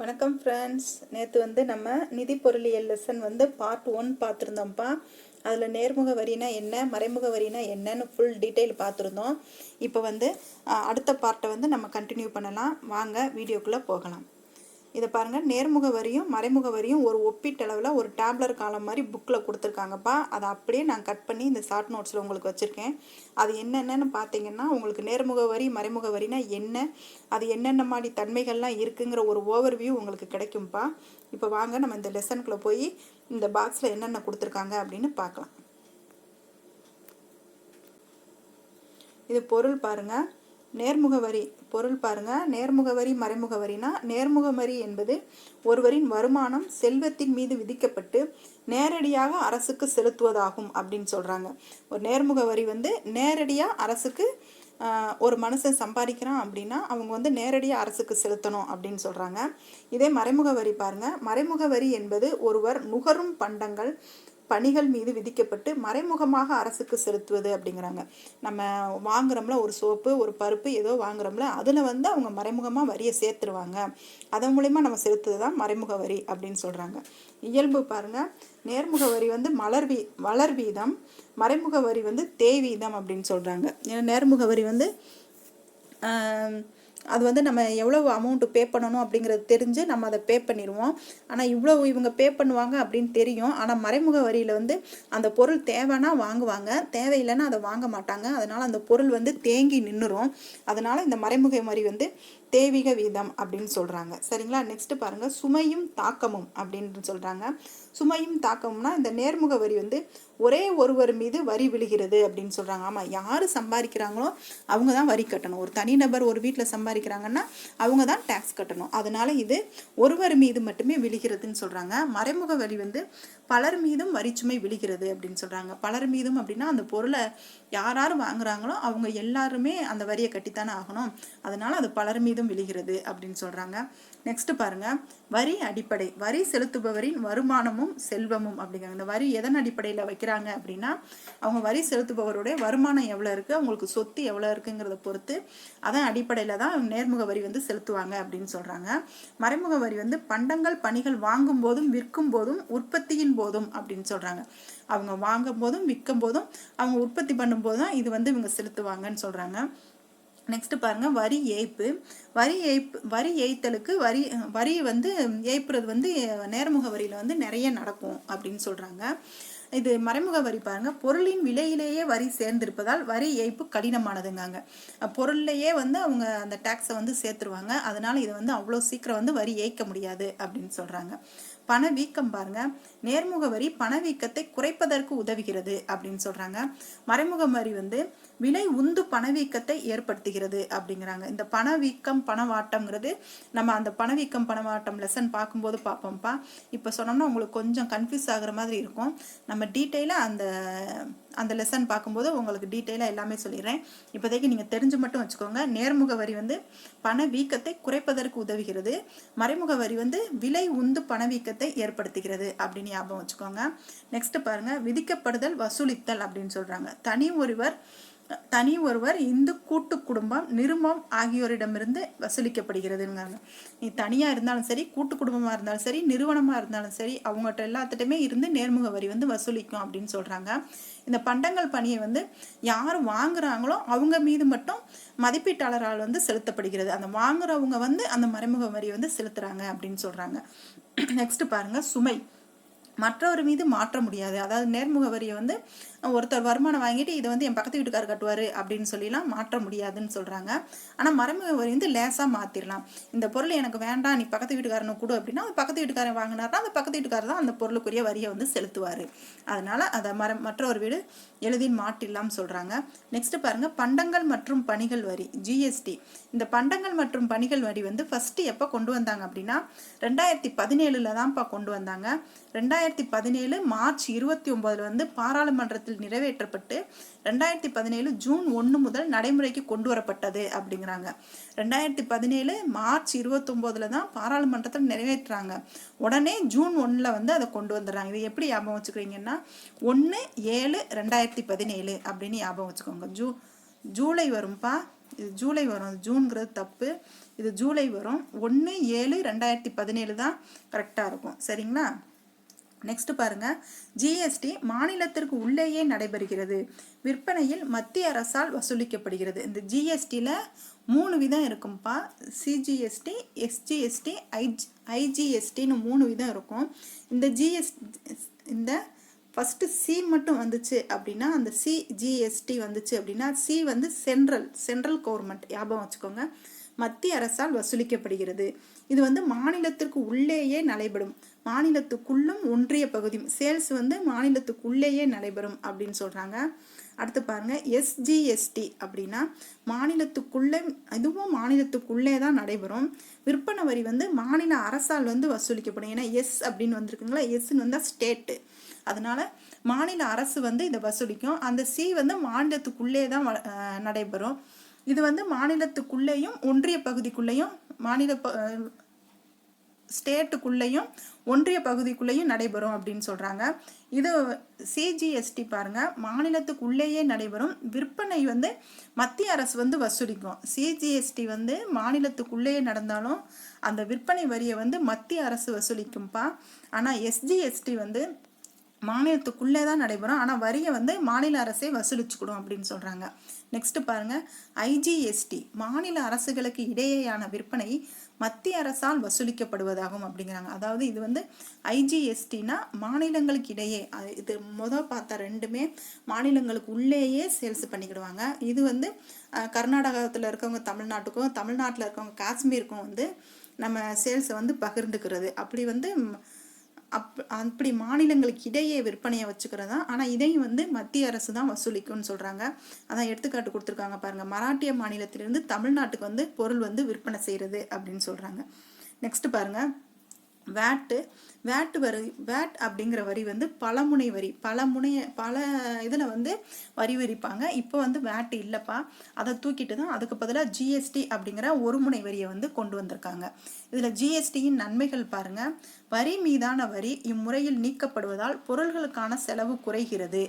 வணக்கம் ஃப்ரெண்ட்ஸ் நேற்று வந்து நம்ம நிதி பொருளியல் லெசன் வந்து பார்ட் ஒன் பார்த்துருந்தோம்ப்பா. அதில் நேர்முக வரினா என்ன மறைமுக வரினா என்னன்னு ஃபுல் டீட்டெயில் பார்த்துருந்தோம். இப்போ வந்து அடுத்த பார்ட்டை வந்து நம்ம கண்டினியூ பண்ணலாம். வாங்க வீடியோக்குள்ளே போகலாம். இதை பாருங்கள் நேர்முக வரியும் மறைமுக வரியும் ஒரு ஒப்பீட்டளவில் ஒரு டேப்லர் காலம் மாதிரி புக்கில் கொடுத்துருக்காங்கப்பா. அதை அப்படியே நான் கட் பண்ணி இந்த ஷார்ட் நோட்ஸில் உங்களுக்கு வச்சுருக்கேன். அது என்னென்னன்னு பார்த்தீங்கன்னா உங்களுக்கு நேர்முக வரி மறைமுக வரினா என்ன? அது என்னென்ன மாதிரி தன்மைகள்லாம் இருக்குங்கிற ஒரு ஓவர்வியூ உங்களுக்கு கிடைக்கும்ப்பா இப்போ வாங்க நம்ம இந்த லெசனுக்குள்ளே போய் இந்த பாக்ஸில் என்னென்ன கொடுத்துருக்காங்க அப்படின்னு பார்க்கலாம். இது பொருள் பாருங்கள் நேர்முக வரி பொருள் பாருங்க. நேர்முக வரி மறைமுக வரினா நேர்முக வரி என்பது ஒருவரின் வருமானம் செல்வத்தின் மீது விதிக்கப்பட்டு நேரடியாக அரசுக்கு செலுத்துவதாகும் அப்படின்னு சொல்றாங்க. ஒரு நேர்முக வரி வந்து நேரடியாக அரசுக்கு ஒரு மனுஷன் சம்பாதிக்கிறான் அப்படின்னா அவங்க வந்து நேரடியாக அரசுக்கு செலுத்தணும் அப்படின்னு சொல்கிறாங்க இதே மறைமுக வரி பாருங்கள் மறைமுக வரி என்பது ஒருவர் நுகரும் பண்டங்கள் பணிகள் மீது விதிக்கப்பட்டு மறைமுகமாக அரசுக்கு செலுத்துவது அப்படிங்கிறாங்க. நம்ம வாங்குறோம்ல ஒரு சோப்பு ஒரு பருப்பு ஏதோ வாங்குறோம்ல அதில் வந்து அவங்க மறைமுகமாக வரியை சேர்த்துருவாங்க. அதன் மூலிமா நம்ம செலுத்துவது தான் மறைமுக வரி அப்படின்னு சொல்கிறாங்க இயல்பு பாருங்க நேர்முக வரி வந்து மலர் வீ வளர் வீதம் மறைமுக வரி வந்து தேய் வீதம் அப்படின்னு சொல்கிறாங்க ஏன்னா நேர்முக வரி வந்து அது வந்து நம்ம எவ்வளவு அமௌண்ட்டு பே பண்ணணும் அப்படிங்கிறது தெரிஞ்சு நம்ம அதை பே பண்ணிடுவோம். ஆனால் இவ்வளவு இவங்க பே பண்ணுவாங்க அப்படின்னு தெரியும். ஆனால் மறைமுக வரியில் வந்து அந்த பொருள் தேவைன்னா வாங்குவாங்க. தேவையில்லைன்னா அதை வாங்க மாட்டாங்க. அதனால் அந்த பொருள் வந்து தேங்கி நின்றுரும் அதனால் இந்த மறைமுக வரி வந்து தேவிக வீதம் அப்படின்னு சொல்கிறாங்க சரிங்களா? நெக்ஸ்ட் பாருங்கள் சுமையும் தாக்கமும் அப்படின்னு சொல்கிறாங்க சுமையும் தாக்கமும்னா இந்த நேர்முக வரி வந்து ஒரே ஒருவர் மீது வரி விழுகிறது அப்படின்னு சொல்கிறாங்க ஆமாம் யார் சம்பாதிக்கிறாங்களோ அவங்க தான் வரி கட்டணும். ஒரு தனிநபர் ஒரு வீட்டில் சம்பாதிக்கிறாங்கன்னா அவங்க தான் டேக்ஸ் கட்டணும். அதனால இது ஒருவர் மீது மட்டுமே விழுகிறதுன்னு சொல்கிறாங்க மறைமுக வரி வந்து பலர் மீதும் வரிச்சுமை விழுகிறது அப்படின்னு சொல்கிறாங்க பலர் மீதும் அப்படின்னா அந்த பொருளை யார் யார் வாங்குறாங்களோ அவங்க எல்லாருமே அந்த வரியை கட்டித்தானே ஆகணும். அதனால அது பலர் மீதும் விழுகிறது அப்படின்னு சொல்கிறாங்க நெக்ஸ்ட் பாருங்க. வரி அடிப்படை. வரி செலுத்துபவரின் வருமானமும் செல்வமும் அப்படிங்கிறாங்க. இந்த வரி எதன் அடிப்படையில் வைக்கிறாங்க அப்படின்னா அவங்க வரி செலுத்துபவருடைய வருமானம் எவ்வளோ இருக்குது அவங்களுக்கு சொத்து எவ்வளோ இருக்குங்கிறத பொறுத்து அதன் அடிப்படையில் தான் நேர்முக வரி வந்து செலுத்துவாங்க அப்படின்னு சொல்கிறாங்க மறைமுக வரி வந்து பண்டங்கள் பணிகள் வாங்கும் போதும் விற்கும் போதும் உற்பத்தியின் போதும் அப்படின்னு சொல்கிறாங்க அவங்க வாங்கும் போதும் விற்கும் போதும் அவங்க உற்பத்தி பண்ணும்போது தான் இது வந்து இவங்க செலுத்துவாங்கன்னு சொல்கிறாங்க நெக்ஸ்ட் பாருங்க வரி ஏய்ப்பு. வரி ஏய்ப்பு வரி ஏய்த்தலுக்கு வரி வரி வந்து ஏய்ப்புறது வந்து நேர்முக வரியில் வந்து நிறைய நடக்கும் அப்படின்னு சொல்கிறாங்க இது மறைமுக வரி பாருங்க பொருளின் விலையிலேயே வரி சேர்ந்திருப்பதால் வரி ஏய்ப்பு கடினமானதுங்காங்க. பொருள்லையே வந்து அவங்க அந்த டேக்ஸை வந்து சேர்த்துருவாங்க. அதனால இதை வந்து அவ்வளோ சீக்கிரம் வந்து வரி ஏய்க்க முடியாது அப்படின்னு சொல்கிறாங்க பணவீக்கம் பாருங்கள் நேர்முக வரி பணவீக்கத்தை குறைப்பதற்கு உதவுகிறது அப்படின்னு சொல்றாங்க. மறைமுக வரி வந்து விலை உந்து பணவீக்கத்தை ஏற்படுத்துகிறது அப்படிங்கிறாங்க. இந்த பணவீக்கம் பணவாட்டம்ங்கிறது நம்ம அந்த பணவீக்கம் பணவாட்டம் லெசன் பார்க்கும்போது பார்ப்போம்ப்பா. இப்போ சொன்னோம்னா உங்களுக்கு கொஞ்சம் கன்ஃபியூஸ் ஆகுற மாதிரி இருக்கும். நம்ம டீட்டெயிலாக அந்த அந்த லெசன் பார்க்கும்போது உங்களுக்கு டீட்டெயிலாக எல்லாமே சொல்லிடுறேன். இப்போதைக்கு நீங்கள் தெரிஞ்சு மட்டும் வச்சுக்கோங்க. நேர்முக வரி வந்து பணவீக்கத்தை குறைப்பதற்கு உதவுகிறது. மறைமுக வரி வந்து விலை உந்து பணவீக்கத்தை ஏற்படுத்துகிறது அப்படின்னு ஞாபகம் வச்சுக்கோங்க. நெக்ஸ்ட் பாருங்க விதிக்கப்படுதல் வசூலித்தல் அப்படின்னு சொல்றாங்க. தனி ஒருவர் தனி ஒருவர் இந்து கூட்டு குடும்பம் நிருமம் ஆகியோரிடமிருந்து வசூலிக்கப்படுகிறதுங்கிறாங்க. நீ தனியாக இருந்தாலும் சரி கூட்டு குடும்பமாக இருந்தாலும் சரி நிறுவனமாக இருந்தாலும் சரி அவங்ககிட்ட எல்லாத்திட்டமே இருந்து நேர்முக வரி வந்து வசூலிக்கும் அப்படின்னு சொல்கிறாங்க இந்த பண்டங்கள் பணியை வந்து யார் வாங்குறாங்களோ அவங்க மீது மட்டும் மதிப்பீட்டாளரால் வந்து செலுத்தப்படுகிறது. அந்த வாங்குறவங்க வந்து அந்த மறைமுக வரி வந்து செலுத்துறாங்க அப்படின்னு சொல்கிறாங்க நெக்ஸ்ட் பாருங்க சுமை. மற்றவர் மீது மாற்ற முடியாது. அதாவது நேர்முக வரியை வந்து ஒருத்தர் வருமானம் வாங்கிட்டு இதை வந்து என் பக்கத்து வீட்டுக்காரர் கட்டுவார் அப்படின்னு சொல்லிலாம் மாற்ற முடியாதுன்னு சொல்கிறாங்க ஆனால் மறைமுக வரி வந்து லேசாக மாற்றிடலாம் இந்த பொருள் எனக்கு வேண்டாம் நீ பக்கத்து வீட்டுக்காரனு கொடு அப்படின்னா அந்த பக்கத்து வீட்டுக்காரன் வாங்கினார்னா அந்த பக்கத்து வீட்டுக்காரர் தான் அந்த பொருளுக்குரிய வரியை வந்து செலுத்துவார். அதனால் அதை மர மற்றொரு வீடு எளிதில் மாற்றிடலாம் சொல்கிறாங்க நெக்ஸ்ட்டு பாருங்க பண்டங்கள் மற்றும் பணிகள் வரி ஜிஎஸ்டி இந்த பண்டங்கள் மற்றும் பணிகள் வரி வந்து ஃபஸ்ட்டு எப்போ கொண்டு வந்தாங்க அப்படின்னா ரெண்டாயிரத்தி பதினேழில் தான்ப்பா கொண்டு வந்தாங்க. ரெண்டாயிரத்தி பதினேழு மார்ச் இருபத்தி ஒம்போதில் வந்து பாராளுமன்றத்தில் நிறைவேற்றப்பட்டு ரெண்டாயிரத்தி பதினேழு ஜூன் ஒன்று முதல் நடைமுறைக்கு கொண்டு வரப்பட்டது அப்படிங்கிறாங்க. ரெண்டாயிரத்தி பதினேழு மார்ச் இருபத்தொம்போதில் தான் பாராளுமன்றத்தில் நிறைவேற்றுறாங்க. உடனே ஜூன் ஒன்றில் வந்து அதை கொண்டு வந்துடுறாங்க. இது எப்படி ஞாபகம் வச்சுக்கிறீங்கன்னா ஒன்று ஏழு ரெண்டாயிரத்தி பதினேழு அப்படின்னு ஞாபகம் வச்சுக்கோங்க. ஜூ ஜூலை வரும்ப்பா இது ஜூலை வரும். ஜூன்கிறது தப்பு. இது ஜூலை வரும். ஒன்று ஏழு ரெண்டாயிரத்தி பதினேழு தான் கரெக்டாக இருக்கும். சரிங்களா? நெக்ஸ்ட் பாருங்க. ஜிஎஸ்டி மாநிலத்திற்கு உள்ளேயே நடைபெறுகிறது. விற்பனையில் மத்திய அரசால் வசூலிக்கப்படுகிறது. இந்த ஜிஎஸ்டியில் மூணு விதம் இருக்கும்ப்பா சிஜிஎஸ்டி எஸ்ஜிஎஸ்டி ஐஜ் ஐஜிஎஸ்டின்னு மூணு விதம் இருக்கும். இந்த ஜிஎஸ் இந்த ஃபஸ்ட்டு சி மட்டும் வந்துச்சு அப்படின்னா அந்த சிஜிஎஸ்டி வந்துச்சு அப்படின்னா சி வந்து சென்ட்ரல் சென்ட்ரல் கவர்மெண்ட் ஞாபகம் வச்சுக்கோங்க. மத்திய அரசால் வசூலிக்கப்படுகிறது. இது வந்து மாநிலத்திற்கு உள்ளேயே நடைபெறும். மாநிலத்துக்குள்ளும் ஒன்றிய பகுதியும் சேல்ஸ் வந்து மாநிலத்துக்குள்ளேயே நடைபெறும் அப்படின்னு சொல்கிறாங்க அடுத்து பாருங்க எஸ்ஜிஎஸ்டி அப்படின்னா மாநிலத்துக்குள்ளே இதுவும் மாநிலத்துக்குள்ளே தான் நடைபெறும். விற்பனை வரி வந்து மாநில அரசால் வந்து வசூலிக்கப்படும். ஏன்னா எஸ் அப்படின்னு வந்திருக்குங்களா? எஸ்ன்னு வந்தால் ஸ்டேட்டு. அதனால மாநில அரசு வந்து இதை வசூலிக்கும். அந்த சி வந்து மாநிலத்துக்குள்ளே தான் வ- நடைபெறும். இது வந்து மாநிலத்துக்குள்ளேயும் ஒன்றிய பகுதிக்குள்ளேயும் மாநில ஸ்டேட்டுக்குள்ளேயும் ஒன்றிய பகுதிக்குள்ளேயும் நடைபெறும் அப்படின்னு சொல்கிறாங்க இது சிஜிஎஸ்டி பாருங்க. மாநிலத்துக்குள்ளேயே நடைபெறும். விற்பனை வந்து மத்திய அரசு வந்து வசூலிக்கும். சிஜிஎஸ்டி வந்து மாநிலத்துக்குள்ளேயே நடந்தாலும் அந்த விற்பனை வரியை வந்து மத்திய அரசு வசூலிக்கும்ப்பா ஆனால் எஸ்ஜிஎஸ்டி வந்து மாநிலத்துக்குள்ளே தான் நடைபெறும். ஆனால் வரியை வந்து மாநில அரசே வசூலிச்சுக்கிடும் அப்படின்னு சொல்கிறாங்க நெக்ஸ்ட்டு பாருங்கள் ஐஜிஎஸ்டி மாநில அரசுகளுக்கு இடையேயான விற்பனை மத்திய அரசால் வசூலிக்கப்படுவதாகும் அப்படிங்கிறாங்க. அதாவது இது வந்து ஐஜிஎஸ்டினா மாநிலங்களுக்கு இடையே இது முத பார்த்த ரெண்டுமே மாநிலங்களுக்கு உள்ளேயே சேல்ஸ் பண்ணிக்கிடுவாங்க. இது வந்து கர்நாடகத்தில் இருக்கவங்க தமிழ்நாட்டுக்கும் தமிழ்நாட்டில் இருக்கவங்க காஷ்மீருக்கும் வந்து நம்ம சேல்ஸை வந்து பகிர்ந்துக்கிறது. அப்படி வந்து அப் அப்படி மாநிலங்களுக்கு இடையே விற்பனையை வச்சுக்கிறதா? ஆனால் இதையும் வந்து மத்திய அரசு தான் வசூலிக்கும்னு சொல்கிறாங்க அதான் எடுத்துக்காட்டு கொடுத்துருக்காங்க பாருங்கள் மராட்டிய மாநிலத்திலிருந்து தமிழ்நாட்டுக்கு வந்து பொருள் வந்து விற்பனை செய்கிறது அப்படின்னு சொல்கிறாங்க நெக்ஸ்ட் பாருங்கள் வேட்டு வேட்டு வரி வேட் அப்படிங்கிற வரி வந்து பலமுனை வரி. பல முனைய பல இதில் வந்து வரி விரிப்பாங்க. இப்போ வந்து வேட் இல்லைப்பா. அதை தூக்கிட்டு தான் அதுக்கு பதிலாக ஜிஎஸ்டி அப்படிங்கிற ஒரு முனை வரியை வந்து கொண்டு வந்திருக்காங்க. இதில் ஜிஎஸ்டியின் நன்மைகள் பாருங்கள் வரி மீதான வரி இம்முறையில் நீக்கப்படுவதால் பொருள்களுக்கான செலவு குறைகிறது.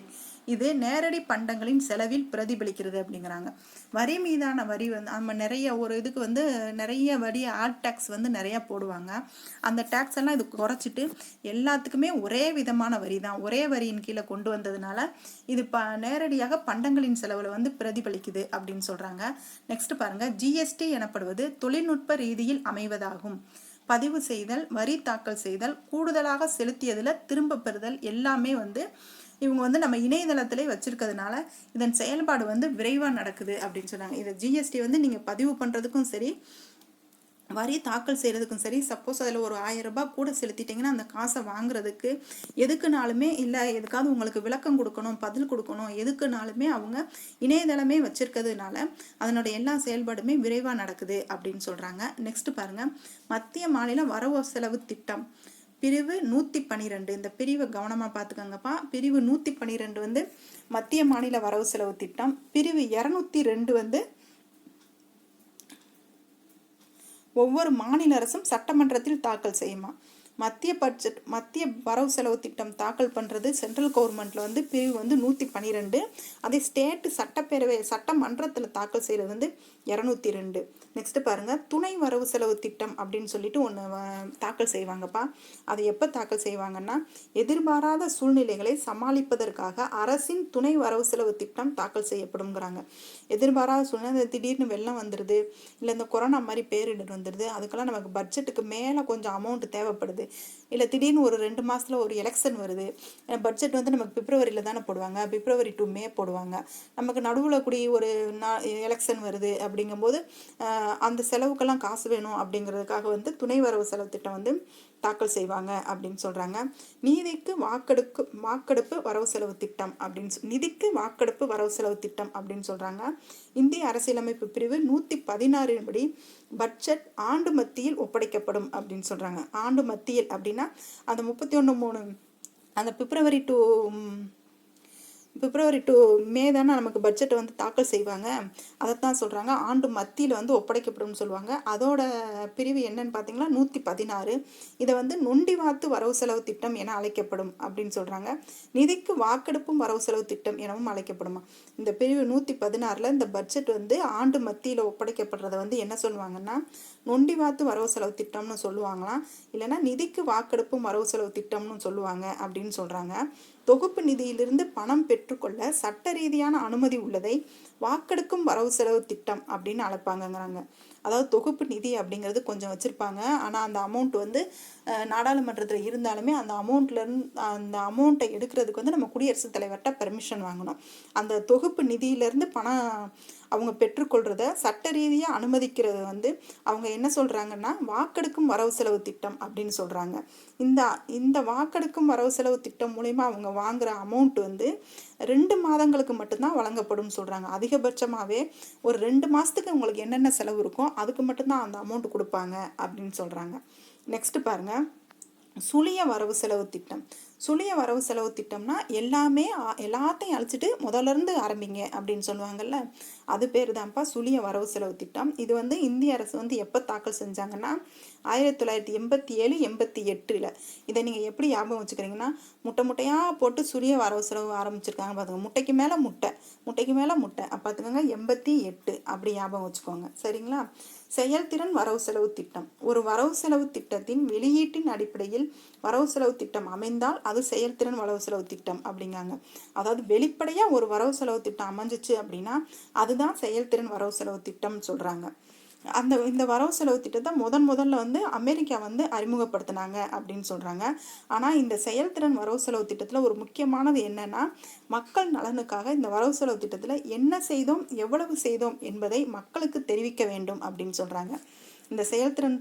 இது நேரடி பண்டங்களின் செலவில் பிரதிபலிக்கிறது அப்படிங்கிறாங்க. வரி மீதான வரி வந்து நம்ம நிறைய ஒரு இதுக்கு வந்து நிறைய வரி ஆட் டேக்ஸ் வந்து நிறைய போடுவாங்க. அந்த டேக்ஸ் எல்லாம் இது குறைச்சிட்டு எல்லாத்துக்குமே ஒரே விதமான வரி தான். ஒரே வரியின் கீழே கொண்டு வந்ததுனால இது ப நேரடியாக பண்டங்களின் செலவில் வந்து பிரதிபலிக்குது அப்படின்னு சொல்கிறாங்க நெக்ஸ்ட் பாருங்க. ஜிஎஸ்டி எனப்படுவது தொழில்நுட்ப ரீதியில் அமைவதாகும். பதிவு செய்தல் வரி தாக்கல் செய்தல் கூடுதலாக செலுத்தியதில் திரும்ப பெறுதல் எல்லாமே வந்து இவங்க வந்து நம்ம இணையதளத்திலே வச்சிருக்கிறதுனால இதன் செயல்பாடு வந்து விரைவாக நடக்குது அப்படின்னு சொன்னாங்க. இதை ஜிஎஸ்டி வந்து நீங்கள் பதிவு பண்ணுறதுக்கும் சரி வரி தாக்கல் செய்கிறதுக்கும் சரி சப்போஸ் அதில் ஒரு ஆயிரம் ரூபாய் கூட செலுத்திட்டிங்கன்னா அந்த காசை வாங்குறதுக்கு எதுக்குனாலுமே இல்லை எதுக்காவது உங்களுக்கு விளக்கம் கொடுக்கணும் பதில் கொடுக்கணும் எதுக்குனாலுமே அவங்க இணையதளமே வச்சிருக்கிறதுனால அதனோட எல்லா செயல்பாடுமே விரைவாக நடக்குது அப்படின்னு சொல்கிறாங்க நெக்ஸ்ட் பாருங்கள் மத்திய மாநில வரவு செலவு திட்டம். பிரிவு நூற்றி பன்னிரெண்டு இந்த பிரிவை கவனமாக பார்த்துக்கோங்கப்பா பிரிவு நூற்றி பன்னிரெண்டு வந்து மத்திய மாநில வரவு செலவு திட்டம். பிரிவு இரநூத்தி ரெண்டு வந்து ஒவ்வொரு மாநில அரசும் சட்டமன்றத்தில் தாக்கல் செய்யுமா? மத்திய பட்ஜெட் மத்திய வரவு செலவு திட்டம் தாக்கல் பண்ணுறது சென்ட்ரல் கவர்மெண்ட்டில் வந்து பிரிவு வந்து நூற்றி பன்னிரெண்டு அதே ஸ்டேட்டு சட்டப்பேரவை சட்டமன்றத்தில் தாக்கல் செய்கிறது வந்து இரநூத்தி ரெண்டு. நெக்ஸ்ட்டு பாருங்கள் துணை வரவு செலவு திட்டம் அப்படின்னு சொல்லிட்டு ஒன்று தாக்கல் செய்வாங்கப்பா. அது எப்போ தாக்கல் செய்வாங்கன்னா எதிர்பாராத சூழ்நிலைகளை சமாளிப்பதற்காக அரசின் துணை வரவு செலவு திட்டம் தாக்கல் செய்யப்படும்ங்கிறாங்க. எதிர்பாராத சூழ்நிலை திடீர்னு வெள்ளம் வந்துடுது இல்லை இந்த கொரோனா மாதிரி பேரிடர் வந்துடுது அதுக்கெல்லாம் நமக்கு பட்ஜெட்டுக்கு மேலே கொஞ்சம் அமௌண்ட் தேவைப்படுது. இல்லை திடீர்னு ஒரு ரெண்டு மாதத்தில் ஒரு எலெக்ஷன் வருது. பட்ஜெட் வந்து நமக்கு பிப்ரவரியில் தானே போடுவாங்க. பிப்ரவரி டு மே போடுவாங்க. நமக்கு நடுவில் கூடிய ஒரு நா எலெக்ஷன் வருது அப்படிங்கும்போது ஆஹ், அந்த செலவுக்கெல்லாம் காசு வேணும் அப்படிங்கிறதுக்காக வந்து துணை வரவு செலவு திட்டம் வந்து தாக்கல் செய்வாங்க அப்படின்னு சொல்கிறாங்க நீதிக்கு வாக்கெடுப்பு வாக்கெடுப்பு வரவு செலவு திட்டம் அப்படின்னு நிதிக்கு வாக்கெடுப்பு வரவு செலவு திட்டம் அப்படின்னு சொல்கிறாங்க இந்திய அரசியலமைப்பு பிரிவு நூற்றி பதினாறின் படி பட்ஜெட் ஆண்டு மத்தியில் ஒப்படைக்கப்படும் அப்படின்னு சொல்கிறாங்க ஆண்டு மத்தியில் அப்படின்னா அந்த முப்பத்தி ஒன்று மூணு அந்த பிப்ரவரி டூ பிப்ரவரி டு மே தானே நமக்கு பட்ஜெட்டை வந்து தாக்கல் செய்வாங்க. அதைத்தான் சொல்கிறாங்க ஆண்டு மத்தியில் வந்து ஒப்படைக்கப்படும்னு சொல்லுவாங்க. அதோட பிரிவு என்னன்னு பார்த்தீங்கன்னா நூற்றி பதினாறு. இதை வந்து நொண்டிவாத்து வரவு செலவு திட்டம் என அழைக்கப்படும் அப்படின்னு சொல்கிறாங்க நிதிக்கு வாக்கெடுப்பும் வரவு செலவு திட்டம் எனவும் அழைக்கப்படுமா? இந்த பிரிவு நூற்றி பதினாறில் இந்த பட்ஜெட் வந்து ஆண்டு மத்தியில் ஒப்படைக்கப்படுறத வந்து என்ன சொல்லுவாங்கன்னா நொண்டிவாத்து வரவு செலவு திட்டம்னு சொல்லுவாங்களாம். இல்லைன்னா நிதிக்கு வாக்கெடுப்பும் வரவு செலவு திட்டம்னு சொல்லுவாங்க அப்படின்னு சொல்கிறாங்க தொகுப்பு நிதியிலிருந்து பணம் பெற்றுக்கொள்ள சட்ட ரீதியான அனுமதி உள்ளதை வாக்கெடுக்கும் வரவு செலவு திட்டம் அப்படின்னு அழைப்பாங்கங்கிறாங்க. அதாவது தொகுப்பு நிதி அப்படிங்கிறது கொஞ்சம் வச்சுருப்பாங்க. ஆனால் அந்த அமௌண்ட் வந்து நாடாளுமன்றத்தில் இருந்தாலுமே அந்த அமௌண்ட்லேருந்து அந்த அமௌண்ட்டை எடுக்கிறதுக்கு வந்து நம்ம குடியரசுத் தலைவர்கிட்ட பெர்மிஷன் வாங்கணும். அந்த தொகுப்பு நிதியிலேருந்து பணம் அவங்க பெற்றுக்கொள்கிறத சட்ட ரீதியாக அனுமதிக்கிறது வந்து அவங்க என்ன சொல்கிறாங்கன்னா வாக்கெடுக்கும் வரவு செலவு திட்டம் அப்படின்னு சொல்கிறாங்க இந்த இந்த வாக்கெடுக்கும் வரவு செலவு திட்டம் மூலயமா அவங்க வாங்குகிற அமௌண்ட் வந்து ரெண்டு மாதங்களுக்கு மட்டும்தான் வழங்கப்படும் சொல்கிறாங்க அதிகபட்சமாகவே ஒரு ரெண்டு மாதத்துக்கு உங்களுக்கு என்னென்ன செலவு இருக்கோ அதுக்கு மட்டும்தான் அந்த அமௌண்ட் கொடுப்பாங்க அப்படின்னு சொல்கிறாங்க நெக்ஸ்ட்டு பாருங்கள் சுழிய வரவு செலவு திட்டம். சுழிய வரவு செலவு திட்டம்னா எல்லாமே எல்லாத்தையும் அழைச்சிட்டு முதல்ல ஆரம்பிங்க அப்படின்னு சொல்லுவாங்கல்ல. அது பேர் தான்ப்பா சுழிய வரவு செலவு திட்டம். இது வந்து இந்திய அரசு வந்து எப்போ தாக்கல் செஞ்சாங்கன்னா ஆயிரத்தி தொள்ளாயிரத்தி எண்பத்தி ஏழு எண்பத்தி எட்டில் இதை நீங்கள் எப்படி ஞாபகம் வச்சுக்கிறீங்கன்னா முட்டை முட்டையாக போட்டு சுழிய வரவு செலவு ஆரம்பிச்சிருக்காங்க பார்த்துங்க முட்டைக்கு மேலே முட்டை முட்டைக்கு மேலே முட்டை. பார்த்துக்கோங்க எண்பத்தி எட்டு அப்படி ஞாபகம் வச்சுக்கோங்க. சரிங்களா? செயல்திறன் வரவு செலவு திட்டம். ஒரு வரவு செலவு திட்டத்தின் வெளியீட்டின் அடிப்படையில் வரவு செலவு திட்டம் அமைந்தால் அது செயல்திறன் வரவு செலவு திட்டம் அப்படிங்காங்க. அதாவது வெளிப்படையாக ஒரு வரவு செலவு திட்டம் அமைஞ்சிச்சு அப்படின்னா அதுதான் செயல்திறன் வரவு செலவு திட்டம்னு சொல்கிறாங்க அந்த இந்த வரவு செலவு திட்டத்தை முதன் முதல்ல வந்து அமெரிக்கா வந்து அறிமுகப்படுத்தினாங்க அப்படின்னு சொல்கிறாங்க ஆனால் இந்த செயல்திறன் வரவு செலவு திட்டத்தில் ஒரு முக்கியமானது என்னென்னா மக்கள் நலனுக்காக இந்த வரவு செலவு திட்டத்தில் என்ன செய்தோம் எவ்வளவு செய்தோம் என்பதை மக்களுக்கு தெரிவிக்க வேண்டும் அப்படின்னு சொல்கிறாங்க இந்த செயல்திறன்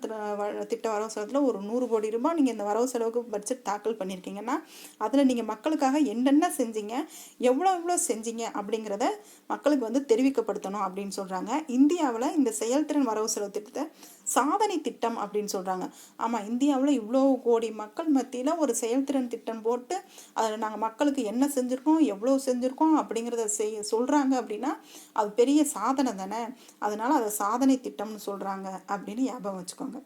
திட்ட வரவு செலவில் ஒரு நூறு கோடி ரூபாய் நீங்கள் இந்த வரவு செலவுக்கு பட்ஜெட் தாக்கல் பண்ணியிருக்கீங்கன்னா அதில் நீங்கள் மக்களுக்காக என்னென்ன செஞ்சீங்க எவ்வளோ எவ்வளோ செஞ்சீங்க அப்படிங்கிறத மக்களுக்கு வந்து தெரிவிக்கப்படுத்தணும் அப்படின்னு சொல்கிறாங்க இந்தியாவில் இந்த செயல்திறன் வரவு செலவு திட்டத்தை சாதனை திட்டம் அப்படின்னு சொல்கிறாங்க ஆமாம் இந்தியாவில் இவ்வளோ கோடி மக்கள் மத்தியில் ஒரு செயல்திறன் திட்டம் போட்டு அதில் நாங்கள் மக்களுக்கு என்ன செஞ்சுருக்கோம் எவ்வளோ செஞ்சுருக்கோம் அப்படிங்கிறத செய் சொல்கிறாங்க அப்படின்னா அது பெரிய சாதனை தானே. அதனால் அதை சாதனை திட்டம்னு சொல்கிறாங்க அப்படின்னு ஞாபகம் வச்சுக்கோங்க.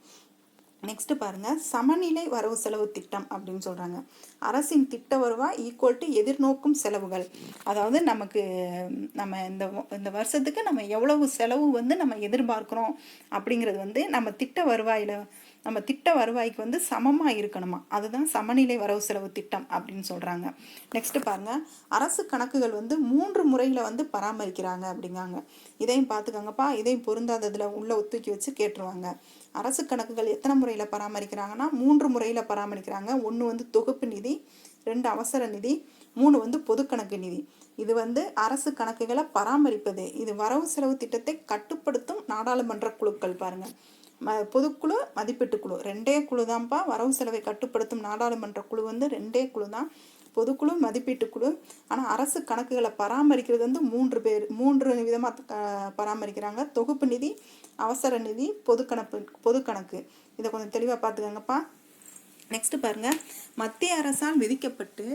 நெக்ஸ்ட்டு பாருங்கள் சமநிலை வரவு செலவு திட்டம் அப்படின்னு சொல்கிறாங்க அரசின் திட்ட வருவாய் ஈக்குவல் டு எதிர்நோக்கும் செலவுகள். அதாவது நமக்கு நம்ம இந்த இந்த வருஷத்துக்கு நம்ம எவ்வளவு செலவு வந்து நம்ம எதிர்பார்க்குறோம் அப்படிங்கிறது வந்து நம்ம திட்ட வருவாயில் நம்ம திட்ட வருவாய்க்கு வந்து சமமாக இருக்கணுமா? அதுதான் சமநிலை வரவு செலவு திட்டம் அப்படின்னு சொல்கிறாங்க நெக்ஸ்ட்டு பாருங்கள் அரசு கணக்குகள் வந்து மூன்று முறையில் வந்து பராமரிக்கிறாங்க அப்படிங்காங்க. இதையும் பார்த்துக்கோங்கப்பா இதையும் பொருந்தாததில் உள்ள ஒத்துக்கி வச்சு கேட்டுருவாங்க. அரசு கணக்குகள் எத்தனை முறையில் பராமரிக்கிறாங்கன்னா மூன்று முறையில் பராமரிக்கிறாங்க. ஒன்று வந்து தொகுப்பு நிதி ரெண்டு அவசர நிதி மூணு வந்து பொதுக்கணக்கு நிதி. இது வந்து அரசு கணக்குகளை பராமரிப்பது. இது வரவு செலவு திட்டத்தை கட்டுப்படுத்தும் நாடாளுமன்ற குழுக்கள் பாருங்கள் ம பொதுக்குழு மதிப்பீட்டு குழு ரெண்டே குழு தான்ப்பா வரவு செலவை கட்டுப்படுத்தும் நாடாளுமன்ற குழு வந்து ரெண்டே குழு தான் பொதுக்குழு மதிப்பீட்டு குழு ஆனால் அரசு கணக்குகளை பராமரிக்கிறது வந்து மூன்று பேர் மூன்று விதமாக பராமரிக்கிறாங்க. தொகுப்பு நிதி அவசர நிதி பொதுக்கணப்பு பொதுக்கணக்கு. இதை கொஞ்சம் தெளிவாக பார்த்துக்கோங்கப்பா. நெக்ஸ்ட்டு பாருங்கள் மத்திய அரசால் விதிக்கப்பட்டு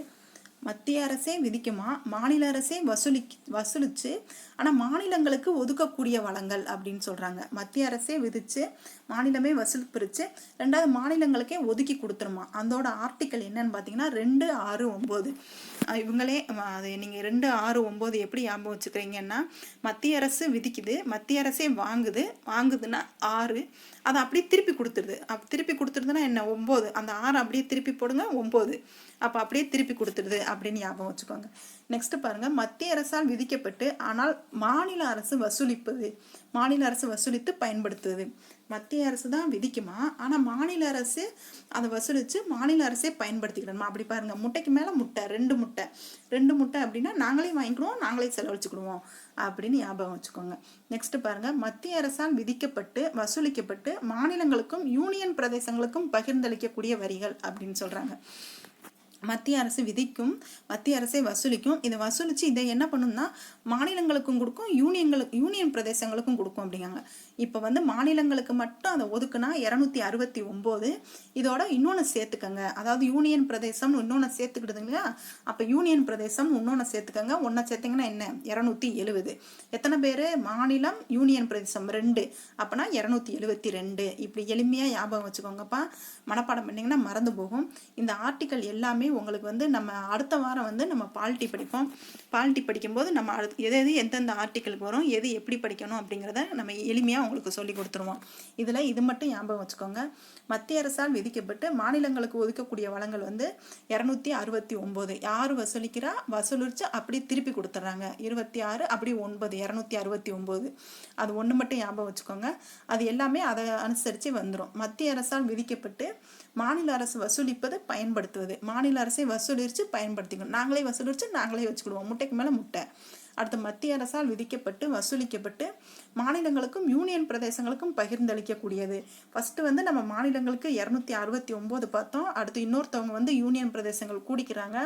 மத்திய அரசே விதிக்குமா? மாநில அரசே வசூலி வசூலித்து ஆனால் மாநிலங்களுக்கு ஒதுக்கக்கூடிய வளங்கள் அப்படின்னு சொல்கிறாங்க மத்திய அரசே விதித்து மாநிலமே வசூல் பிரித்து ரெண்டாவது மாநிலங்களுக்கே ஒதுக்கி கொடுத்துருமா? அதோட ஆர்டிக்கல் என்னன்னு பார்த்தீங்கன்னா ரெண்டு ஆறு ஒம்பது இவங்களே அது நீங்கள் ரெண்டு ஆறு ஒம்பது எப்படி ஞாபகம் வச்சுக்கிறீங்கன்னா மத்திய அரசு விதிக்குது மத்திய அரசே வாங்குது வாங்குதுன்னா ஆறு. அதை அப்படியே திருப்பி கொடுத்துருது. அப் திருப்பி கொடுத்துருதுன்னா என்ன? ஒம்பது அந்த ஆறு அப்படியே திருப்பி போடுங்க ஒம்பது அப்போ அப்படியே திருப்பி கொடுத்துருது அப்படின்னு ஞாபகம் வச்சுக்கோங்க. நெக்ஸ்ட் பாருங்கள் மத்திய அரசால் விதிக்கப்பட்டு ஆனால் மாநில அரசு வசூலிப்பது மாநில அரசு வசூலித்து பயன்படுத்துவது. மத்திய அரசு தான் விதிக்குமா? ஆனால் மாநில அரசு அதை வசூலித்து மாநில அரசே பயன்படுத்திக்கணுமா அப்படி பாருங்கள் முட்டைக்கு மேலே முட்டை ரெண்டு முட்டை. ரெண்டு முட்டை அப்படின்னா நாங்களே வாங்கிக்கிடுவோம் நாங்களே செலவழிச்சுக்கிடுவோம் அப்படின்னு ஞாபகம் வச்சுக்கோங்க. நெக்ஸ்ட்டு பாருங்கள் மத்திய அரசால் விதிக்கப்பட்டு வசூலிக்கப்பட்டு மாநிலங்களுக்கும் யூனியன் பிரதேசங்களுக்கும் பகிர்ந்தளிக்கக்கூடிய வரிகள் அப்படின்னு சொல்கிறாங்க மத்திய அரசு விதிக்கும் மத்திய அரசை வசூலிக்கும். இதை வசூலித்து இதை என்ன பண்ணும்னா மாநிலங்களுக்கும் கொடுக்கும் யூனியன்களுக்கு யூனியன் பிரதேசங்களுக்கும் கொடுக்கும் அப்படிங்காங்க இப்போ வந்து மாநிலங்களுக்கு மட்டும் அதை ஒதுக்குனா இரநூத்தி அறுபத்தி ஒம்பது. இதோட இன்னொன்று சேர்த்துக்கங்க. அதாவது யூனியன் பிரதேசம்னு இன்னொன்று சேர்த்துக்கிடுது இல்லையா? அப்போ யூனியன் பிரதேசம் இன்னொன்று சேர்த்துக்கங்க. ஒன்றை சேர்த்திங்கன்னா என்ன? இரநூத்தி எழுபது. எத்தனை பேர்? மாநிலம் யூனியன் பிரதேசம் ரெண்டு. அப்போனா இரநூத்தி எழுபத்தி ரெண்டு. இப்படி எளிமையாக ஞாபகம் வச்சுக்கோங்கப்பா. மனப்பாடம் பண்ணிங்கன்னா மறந்து போகும். இந்த ஆர்டிக்கல் எல்லாமே உங்களுக்கு வந்து நம்ம அடுத்த வாரம் வந்து நம்ம பால்ட்டி படிப்போம். பால்ட்டி படிக்கும்போது நம்ம அடுத்து எது எது எந்தெந்த ஆர்டிக்கலுக்கு வரும் எது எப்படி படிக்கணும் அப்படிங்கிறத நம்ம எளிமையாக உங்களுக்கு சொல்லி கொடுத்துருவோம். இதில் இது மட்டும் ஞாபகம் வச்சுக்கோங்க. மத்திய அரசால் விதிக்கப்பட்டு மாநிலங்களுக்கு ஒதுக்கக்கூடிய வளங்கள் வந்து இரநூத்தி அறுபத்தி ஒம்பது. யார் வசூலிக்கிறா? வசூலிச்சு அப்படி திருப்பி கொடுத்துட்றாங்க. இருபத்தி ஆறு அப்படி ஒன்பது இரநூத்தி அறுபத்தி ஒம்பது. அது ஒன்று மட்டும் ஞாபகம் வச்சுக்கோங்க. அது எல்லாமே அதை அனுசரித்து வந்துடும் மத்திய அரசால் விதிக்கப்பட்டு மாநில அரசு வசூலிப்பது பயன்படுத்துவது. மாநில அரசை வசூலித்து பயன்படுத்திக்கணும். நாங்களே வசூலித்து நாங்களே வச்சுக்கிடுவோம். முட்டைக்கு மேலே முட்டை. அடுத்து மத்திய அரசால் விதிக்கப்பட்டு வசூலிக்கப்பட்டு மாநிலங்களுக்கும் யூனியன் பிரதேசங்களுக்கும் பகிர்ந்தளிக்கக்கூடியது. ஃபஸ்ட்டு வந்து நம்ம மாநிலங்களுக்கு இரநூத்தி அறுபத்தி ஒம்பது பார்த்தோம். அடுத்து இன்னொருத்தவங்க வந்து யூனியன் பிரதேசங்கள் கூடிக்கிறாங்க.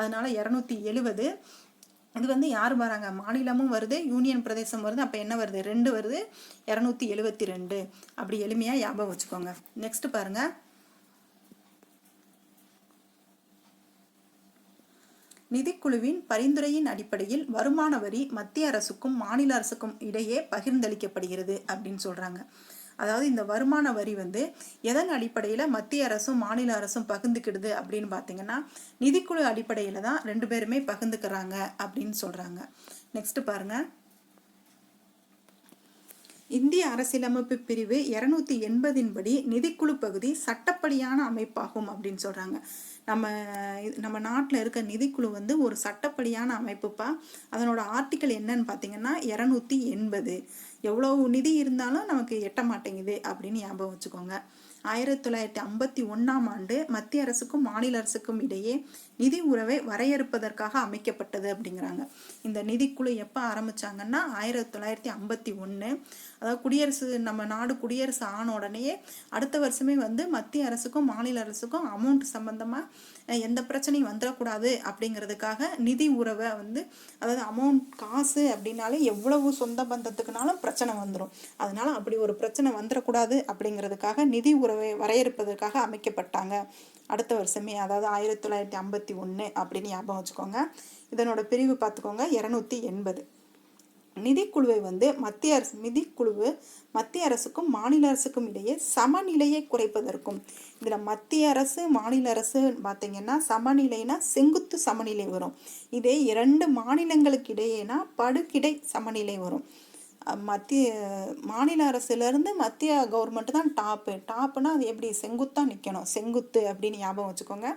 அதனால இரநூத்தி எழுபது இது வந்து யார் வராங்க? மாநிலமும் வருது யூனியன் பிரதேசம் வருது. அப்போ என்ன வருது? ரெண்டு வருது. இரநூத்தி எழுபத்தி ரெண்டு. அப்படி எளிமையாக ஞாபகம் வச்சுக்கோங்க. நெக்ஸ்ட் பாருங்கள் நிதிக்குழுவின் பரிந்துரையின் அடிப்படையில் வருமான வரி மத்திய அரசுக்கும் மாநில அரசுக்கும் இடையே பகிர்ந்தளிக்கப்படுகிறது அப்படின்னு சொல்கிறாங்க அதாவது இந்த வருமான வரி வந்து எதன் அடிப்படையில் மத்திய அரசும் மாநில அரசும் பகிர்ந்துக்கிடுது அப்படின்னு பார்த்தீங்கன்னா நிதிக்குழு அடிப்படையில் தான் ரெண்டு பேருமே பகிர்ந்துக்கிறாங்க அப்படின்னு சொல்கிறாங்க நெக்ஸ்ட் பாருங்கள் இந்திய அரசியலமைப்பு பிரிவு இரநூத்தி எண்பதின் படி நிதிக்குழு பகுதி சட்டப்படியான அமைப்பாகும் அப்படின்னு சொல்கிறாங்க நம்ம நம்ம நாட்டில் இருக்க நிதிக்குழு வந்து ஒரு சட்டப்படியான அமைப்புப்பா. அதனோட ஆர்டிக்கல் என்னன்னு பார்த்தீங்கன்னா இரநூத்தி எண்பது. எவ்வளோ நிதி இருந்தாலும் நமக்கு எட்ட மாட்டேங்குது அப்படின்னு ஞாபகம் வச்சுக்கோங்க. ஆயிரத்தி தொள்ளாயிரத்தி ஐம்பத்தி ஒன்றாம் ஆண்டு மத்திய அரசுக்கும் மாநில அரசுக்கும் இடையே நிதி உறவை வரையறுப்பதற்காக அமைக்கப்பட்டது அப்படிங்கிறாங்க. இந்த நிதிக்குழு எப்போ ஆரம்பிச்சாங்கன்னா ஆயிரத்தி தொள்ளாயிரத்தி ஐம்பத்தி ஒன்று அதாவது குடியரசு நம்ம நாடு குடியரசு ஆன உடனேயே அடுத்த வருஷமே வந்து மத்திய அரசுக்கும் மாநில அரசுக்கும் அமௌண்ட் சம்பந்தமாக எந்த பிரச்சனையும் வந்துடக்கூடாது அப்படிங்கிறதுக்காக நிதி உறவை வந்து அதாவது அமௌண்ட் காசு அப்படின்னாலே எவ்வளவு சொந்த பந்தத்துக்குனாலும் பிரச்சனை வந்துடும் அதனால அப்படி ஒரு பிரச்சனை வந்துடக்கூடாது அப்படிங்கிறதுக்காக நிதி உறவை வரையறுப்பதற்காக அமைக்கப்பட்டாங்க. அடுத்த வருஷமே அதாவது ஆயிரத்தி தொள்ளாயிரத்தி ஐம்பத்தி ஒன்று அப்படின்னு ஞாபகம் வச்சுக்கோங்க. இதனோட பிரிவு பார்த்துக்கோங்க. இரநூத்தி எண்பது. நிதிக்குழுவை வந்து மத்திய அரசு நிதிக்குழுவு மத்திய அரசுக்கும் மாநில அரசுக்கும் இடையே சமநிலையை குறைப்பதற்கும். இதில் மத்திய அரசு மாநில அரசு பார்த்தீங்கன்னா சமநிலைனா செங்குத்து சமநிலை வரும். இதே இரண்டு மாநிலங்களுக்கு இடையேனா படுகிடை சமநிலை வரும். மத்திய மாநில அரசுலேருந்து மத்திய கவர்மெண்ட் தான் டாப்பு. டாப்புனா அது எப்படி? செங்குத்தாக நிற்கணும் செங்குத்து அப்படின்னு ஞாபகம் வச்சுக்கோங்க.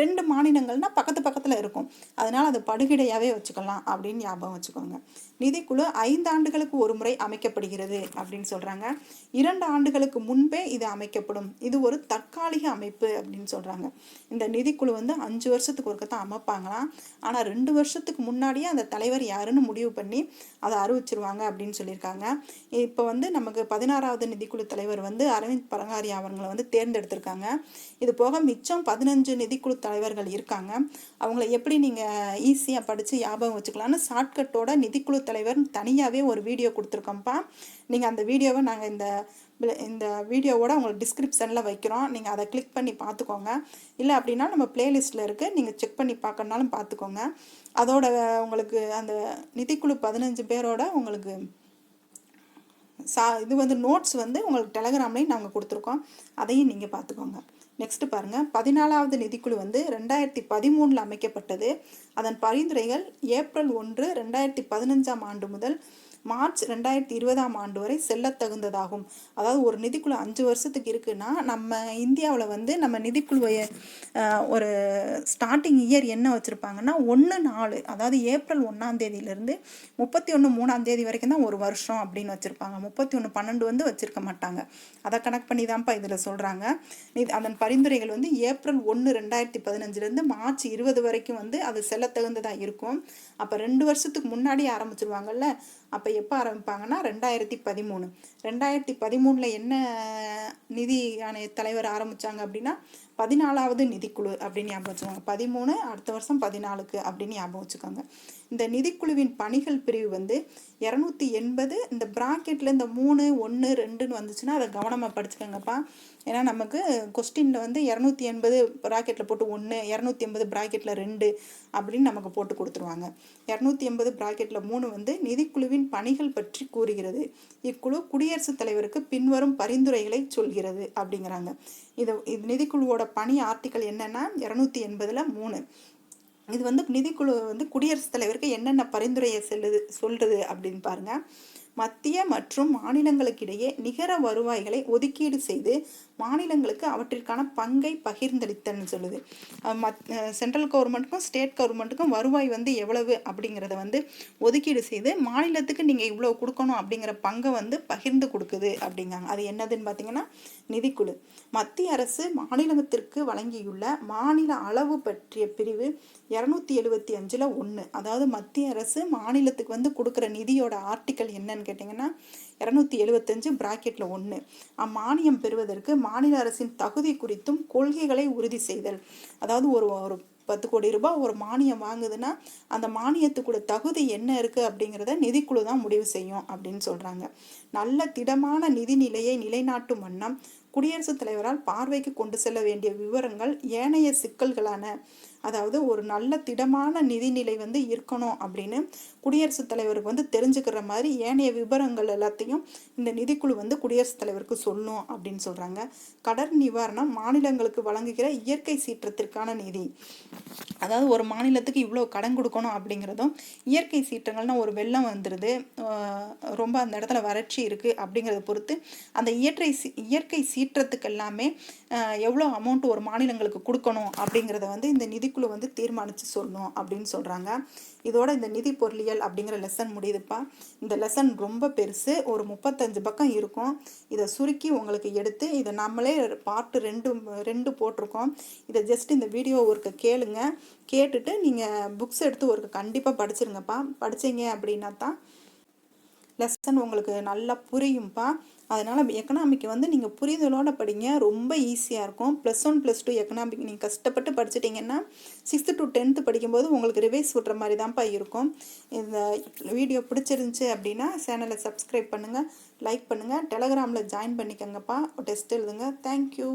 ரெண்டு மாநிலங்கள்னால் பக்கத்து பக்கத்தில் இருக்கும். அதனால் அது படுகிடையாகவே வச்சுக்கலாம் அப்படின்னு ஞாபகம் வச்சுக்கோங்க. நிதிக்குழு ஐந்து ஆண்டுகளுக்கு ஒரு முறை அமைக்கப்படுகிறது அப்படின்னு சொல்கிறாங்க இரண்டு ஆண்டுகளுக்கு முன்பே இது அமைக்கப்படும். இது ஒரு தற்காலிக அமைப்பு அப்படின்னு சொல்கிறாங்க இந்த நிதிக்குழு வந்து அஞ்சு வருஷத்துக்கு ஒருக்க தான் அமைப்பாங்களாம். ஆனால் ரெண்டு வருஷத்துக்கு முன்னாடியே அந்த தலைவர் யாருன்னு முடிவு பண்ணி அதை அறிவிச்சிருவாங்க அப்படின்னு சொல்லியிருக்காங்க. இப்போ வந்து நமக்கு பதினாறாவது நிதிக்குழு தலைவர் வந்து அரவிந்த் பரங்காரி அவங்களை வந்து தேர்ந்தெடுத்திருக்காங்க. இது போக மிச்சம் பதினஞ்சு நிதிக்குழு தலைவர்கள் இருக்காங்க. அவங்கள எப்படி நீங்கள் ஈஸியாக படித்து ஞாபகம் வச்சுக்கலாம்னு ஷார்ட்கட்டோட நிதிக்குழு தலைவர் தனியாகவே ஒரு வீடியோ கொடுத்துருக்கோம்ப்பா. நீங்கள் அந்த வீடியோவை நாங்கள் இந்த இந்த வீடியோவோட உங்களுக்கு டிஸ்கிரிப்ஷனில் வைக்கிறோம். நீங்கள் அதை கிளிக் பண்ணி பார்த்துக்கோங்க. இல்லை அப்படின்னா நம்ம பிளேலிஸ்ட்டில் இருக்குது நீங்கள் செக் பண்ணி பார்க்கணுனாலும் பார்த்துக்கோங்க. அதோட உங்களுக்கு அந்த நிதிக்குழு பதினஞ்சு பேரோட உங்களுக்கு சா இது வந்து நோட்ஸ் வந்து உங்களுக்கு டெலகிராம்லேயும் நாங்கள் கொடுத்துருக்கோம். அதையும் நீங்கள் பார்த்துக்கோங்க. நெக்ஸ்ட்டு பாருங்கள் பதினாலாவது நிதிக்குழு வந்து ரெண்டாயிரத்தி பதிமூணில் அமைக்கப்பட்டது. அதன் பரிந்துரைகள் ஏப்ரல் ஒன்று ரெண்டாயிரத்தி பதினஞ்சாம் ஆண்டு முதல் மார்ச் ரெண்டாயிரத்தி இருபதாம் ஆண்டு வரை செல்ல தகுந்ததாகும் அதாவது ஒரு நிதிக்குழு அஞ்சு வருஷத்துக்கு இருக்குன்னா நம்ம இந்தியாவில் வந்து நம்ம நிதிக்குழுவைய ஒரு ஸ்டார்டிங் இயர் என்ன வச்சுருப்பாங்கன்னா ஒன்று நாலு அதாவது ஏப்ரல் ஒன்றாம் தேதியிலேருந்து முப்பத்தி ஒன்று மூணாம் தேதி வரைக்கும் தான் ஒரு வருஷம் அப்படின்னு வச்சுருப்பாங்க. முப்பத்தி ஒன்று பன்னெண்டு வந்து வச்சுருக்க மாட்டாங்க. அதை கணக்கு பண்ணி தான்ப்பா இதில் சொல்கிறாங்க அதன் பரிந்துரைகள் வந்து ஏப்ரல் ஒன்று ரெண்டாயிரத்தி பதினஞ்சுலேருந்து மார்ச் இருபது வரைக்கும் வந்து அது செல்ல தகுந்ததாக இருக்கும். அப்போ ரெண்டு வருஷத்துக்கு முன்னாடி ஆரம்பிச்சிருவாங்கல்ல அப்போ எப்போ ஆரம்பிப்பாங்கன்னா ரெண்டாயிரத்தி பதிமூணு. ரெண்டாயிரத்தி பதிமூணில் என்ன நிதி ஆணைய தலைவர் ஆரம்பித்தாங்க அப்படின்னா பதினாலாவது நிதிக்குழு அப்படின்னு ஞாபகம் வச்சுக்கோங்க. பதிமூணு அடுத்த வருஷம் பதினாலுக்கு அப்படின்னு ஞாபகம் வச்சுக்கோங்க. இந்த நிதிக்குழுவின் பணிகள் பிரிவு வந்து இரநூத்தி எண்பது இந்த ப்ராக்கெட்டில் இந்த மூணு ஒன்று ரெண்டுன்னு வந்துச்சுன்னா அதை கவனமாக படிச்சுக்கோங்கப்பா. ஏன்னா நமக்கு கொஸ்டினில் வந்து இரநூத்தி எண்பது ப்ராக்கெட்டில் போட்டு ஒன்று இரநூத்தி எண்பது ப்ராக்கெட்டில் ரெண்டு அப்படின்னு நமக்கு போட்டு கொடுத்துருவாங்க. இரநூத்தி எண்பது ப்ராக்கெட்டில் மூணு வந்து நிதிக்குழுவின் பணிகள் பற்றி கூறுகிறது. இக்குழு குடி குடியரசுத் தலைவருக்கு பின்வரும் பரிந்துரைகளை சொல்கிறது அப்படிங்கிறாங்க. இது இது நிதிக்குழுவோட பணி ஆர்டிக்கல் என்னன்னா இரநூத்தி எண்பதில் மூணு. இது வந்து நிதிக்குழு வந்து குடியரசுத் தலைவருக்கு என்னென்ன பரிந்துரையை செல்லுது சொல்றது அப்படின்னு பாருங்க. மத்திய மற்றும் மாநிலங்களுக்கிடையே நிகர வருவாய்களை ஒதுக்கீடு செய்து மாநிலங்களுக்கு அவற்றிற்கான பங்கை பகிர்ந்தளித்தல்னு சொல்லுது. மத் சென்ட்ரல் கவர்மெண்ட்டுக்கும் ஸ்டேட் கவர்மெண்ட்டுக்கும் வருவாய் வந்து எவ்வளவு அப்படிங்கிறத வந்து ஒதுக்கீடு செய்து மாநிலத்துக்கு நீங்கள் இவ்வளோ கொடுக்கணும் அப்படிங்கிற பங்கை வந்து பகிர்ந்து கொடுக்குது அப்படிங்காங்க அது என்னதுன்னு பார்த்தீங்கன்னா நிதிக்குழு. மத்திய அரசு மாநிலத்திற்கு வழங்கியுள்ள மாநில அளவு பற்றிய பிரிவு இரநூத்தி எழுபத்தி அஞ்சில் ஒன்று அதாவது மத்திய அரசு மாநிலத்துக்கு வந்து கொடுக்குற நிதியோட ஆர்டிக்கல் என்னன்னு கேட்டிங்கன்னா இரநூத்தி எழுபத்தஞ்சு பிராக்கெட்டில் ஒன்று அம்மானியம் பெறுவதற்கு மாநில அரசின் தகுதி குறித்தும் கொள்கைகளை உறுதி செய்தல். அதாவது ஒரு ஒரு பத்து கோடி ரூபாய் ஒரு மானியம் வாங்குதுன்னா அந்த மானியத்துக்குள்ள தகுதி என்ன இருக்குது அப்படிங்கிறத நிதிக்குழு தான் முடிவு செய்யும் அப்படின்னு சொல்கிறாங்க நல்ல திடமான நிதி நிலையை நிலைநாட்டும் வண்ணம் குடியரசுத் தலைவரால் பார்வைக்கு கொண்டு செல்ல வேண்டிய விவரங்கள் ஏனைய சிக்கல்களான அதாவது ஒரு நல்ல திடமான நிதிநிலை வந்து இருக்கணும் அப்படின்னு குடியரசுத் தலைவருக்கு வந்து தெரிஞ்சுக்கிற மாதிரி ஏனைய விவரங்கள் எல்லாத்தையும் இந்த நிதிக்குழு வந்து குடியரசுத் தலைவருக்கு சொல்லும் அப்படின்னு சொல்கிறாங்க கடன் நிவாரணம் மாநிலங்களுக்கு வழங்குகிற இயற்கை சீற்றத்திற்கான நிதி. அதாவது ஒரு மாநிலத்துக்கு இவ்வளோ கடன் கொடுக்கணும் அப்படிங்கிறதும் இயற்கை சீற்றங்கள்னா ஒரு வெள்ளம் வந்துடுது ரொம்ப அந்த இடத்துல வறட்சி இருக்குது அப்படிங்கிறத பொறுத்து அந்த இயற்கை இயற்கை சீற்றத்துக்கு எல்லாமே எவ்வளோ அமௌண்ட் ஒரு மாநிலங்களுக்கு கொடுக்கணும் அப்படிங்கிறத வந்து இந்த நிதிக்குழு வந்து தீர்மானித்து சொல்லணும் அப்படின்னு சொல்கிறாங்க இதோட இந்த நிதி பொறியியல் அப்படிங்கிற லெசன் முடியுதுப்பா. இந்த லெசன் ரொம்ப பெருசு. ஒரு முப்பத்தஞ்சு பக்கம் இருக்கும். இதை சுருக்கி உங்களுக்கு எடுத்து இதை நம்மளே பார்ட்டு ரெண்டு ரெண்டு போட்டிருக்கோம். இதை ஜஸ்ட் இந்த வீடியோ ஒருக்க கேளுங்க. கேட்டுட்டு நீங்கள் புக்ஸ் எடுத்து ஒருக்க கண்டிப்பாக படிச்சிருங்கப்பா. படித்தீங்க அப்படின்னா தான் லெசன் உங்களுக்கு நல்லா புரியும்ப்பா அதனால் எக்கனாமிக் வந்து நீங்கள் புரிதலோடு படிங்க. ரொம்ப ஈஸியாக இருக்கும். Plus one plus two economic நீங்கள் கஷ்டப்பட்டு படிச்சிட்டிங்கன்னா சிக்ஸ்த்து டு டென்த்து படிக்கும்போது உங்களுக்கு ரிவைஸ் விட்ற மாதிரி தான்ப்பா இருக்கும். இந்த வீடியோ பிடிச்சிருந்துச்சி அப்படின்னா சேனலை சப்ஸ்கிரைப் பண்ணுங்கள் லைக் பண்ணுங்கள் டெலகிராமில் ஜாயின் பண்ணிக்கோங்கப்பா. டெஸ்ட் எழுதுங்க. Thank you